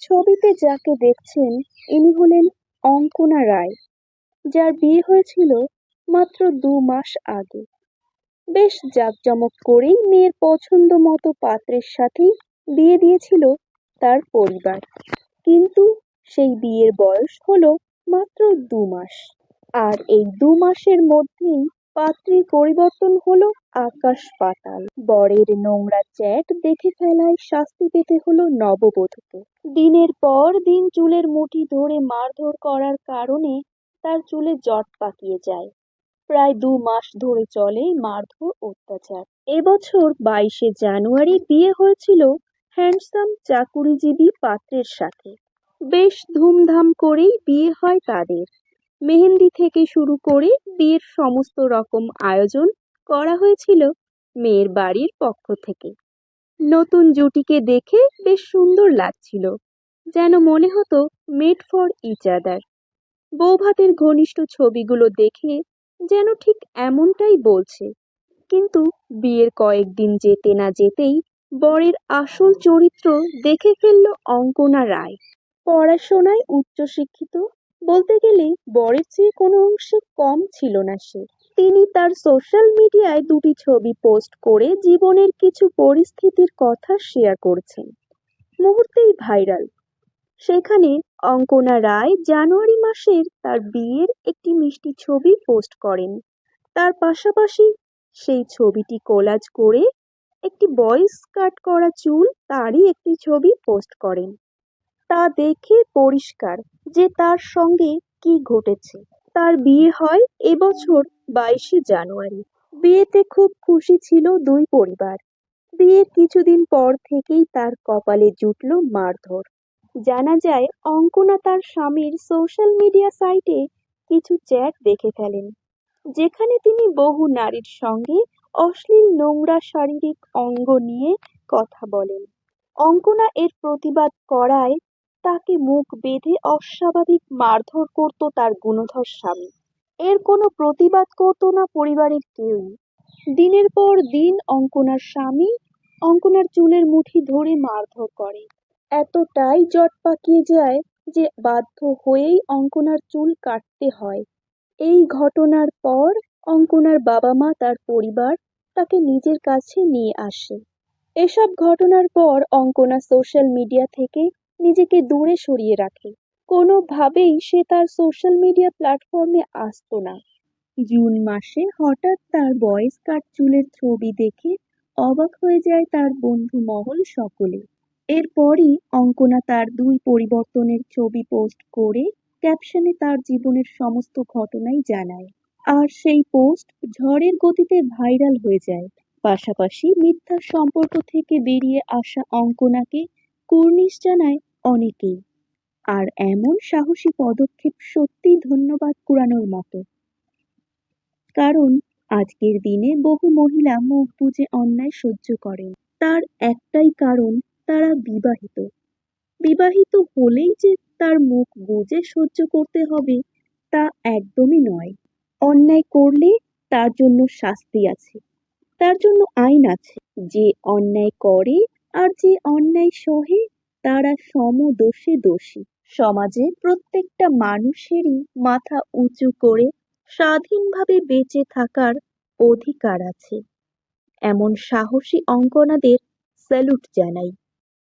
ছবিতে যাকে দেখছেন ইনি হলেন অঙ্কনা রায়, যার বিয়ে হয়েছিল মাত্র দু মাস আগে। বেশ জাঁকজমক করেই মেয়ের পছন্দ মতো পাত্রের সাথেই বিয়ে দিয়েছিল তার পরিবার। কিন্তু সেই বিয়ের বয়স হলো মাত্র দু মাস। আর এই দু মাসের মধ্যেই পাত্রীর পরিবর্তন হলো আকাশ পাতাল। বরের নোংরা চ্যাট দেখে ফেলায় শাস্তি পেতে হলো নববধূকে। দিনের পর দিন চুলের মুঠি ধরে মারধর করার কারণে তার চুলে জট পাকিয়ে যায়। প্রায় দু মাস ধরে চলে মারধর অত্যাচার। এবছর বাইশে জানুয়ারি বিয়ে হয়েছিল হ্যান্ডসাম চাকুরিজীবী পাত্রের সাথে। বেশ ধুমধাম করেই বিয়ে হয় তাদের। মেহেন্দি থেকে শুরু করে বিয়ের সমস্ত রকম আয়োজন করা হয়েছিল মেয়ের বাড়ির পক্ষ থেকে। নতুন জুটিকে দেখে বেশ সুন্দর লাগছিল, যেন মনে হতো মেড ফর ইচ আদার বৌভাতের ঘনিষ্ঠ ছবিগুলো দেখে যেন ঠিক এমনটাই বলছে। কিন্তু বিয়ের কয়েকদিন যেতে না যেতেই বরের আসল চরিত্র দেখে ফেলল অঙ্কনা রায়। পড়াশোনায় উচ্চশিক্ষিত বলতে গেলে বরের চেয়ে কোনো অংশে কম ছিল না সে। তিনি তার সোশ্যাল মিডিয়ায় দুটি ছবি পোস্ট করে জীবনের কিছু পরিস্থিতির কথা শেয়ার করছেন। মুহূর্তেই ভাইরাল সেখানে অঙ্কনা রায় জানুয়ারি মাসের তার বিয়ের একটি মিষ্টি ছবি পোস্ট করেন। তার পাশাপাশি সেই ছবিটি কোলাজ করে একটি বয়েস কাট করা চুল তারই একটি ছবি পোস্ট করেন। তা দেখে পরিষ্কার যে তার সঙ্গে কি ঘটেছে। তার বিয়ে হয় এবছর বাইশে জানুয়ারি। বিয়েতে খুব খুশি ছিল দুই পরিবার। বিয়ের কিছুদিন পর থেকেই তার কপালে জুটল মারধর। জানা যায়, অঙ্কনা তার স্বামীর সোশ্যাল মিডিয়া সাইটে কিছু চ্যাট দেখে ফেলেন, যেখানে তিনি বহু নারীর সঙ্গে অশ্লীল নোংরা শারীরিক অঙ্গ নিয়ে কথা বলেন। অঙ্কনা এর প্রতিবাদ করায় তাকে মুখ বেঁধে অস্বাভাবিক মারধর করত তার গুণধর স্বামী। এর কোনো প্রতিবাদ করতো না পরিবারের কেউই। দিনের পর দিন অঙ্কনার স্বামী অঙ্কনার চুলের মুঠি ধরে মারধর করে। এতটাই জট পাকিয়ে যায় যে বাধ্য হয়েই অঙ্কনার চুল কাটতে হয়। এই ঘটনার পর অঙ্কনার বাবা মা তার পরিবার তাকে নিজের কাছে নিয়ে আসে। এসব ঘটনার পর অঙ্কনা সোশ্যাল মিডিয়া থেকে নিজেকে দূরে সরিয়ে রাখে। কোনোভাবেই সে তার সোশ্যাল মিডিয়া প্ল্যাটফর্মে আসতো না। জুন মাসে হঠাৎ তার বয়েস কাট চুলের ছবি দেখে অবাক হয়ে যায় তার বন্ধু মহল সকলে। এরপরই অঙ্কনা তার দুই পরিবর্তনের ছবি পোস্ট করে ক্যাপশনে তার জীবনের সমস্ত ঘটনাই জানায়। আর সেই পোস্ট ঝড়ের গতিতে ভাইরাল হয়ে যায়। পাশাপাশি মিথ্যা সম্পর্ক থেকে বেরিয়ে আসা অঙ্কনাকে কুর্নিশ জানায় অনেকেই। আর এমন সাহসী পদক্ষেপ সত্যিই ধন্যবাদ কুড়ানোর মতো। কারণ আজকের দিনে বহু মহিলা মুখ বুজে অন্যায় সহ্য করেন। তার একটাই কারণ, তারা বিবাহিত। বিবাহিত হলেই যে তার মুখ বুজে সহ্য করতে হবে, তা একদমই নয়। অন্যায় করলে তার জন্য শাস্তি আছে। তার জন্য আইন আছে। যে অন্যায় করে আর যে অন্যায় সহে তারা সমদোষে দোষী। সমাজে প্রত্যেকটা মানুষেরই মাথা উঁচু করে স্বাধীনভাবে বেঁচে থাকার অধিকার আছে। এমন সাহসী অঙ্গনাদের স্যালুট জানাই।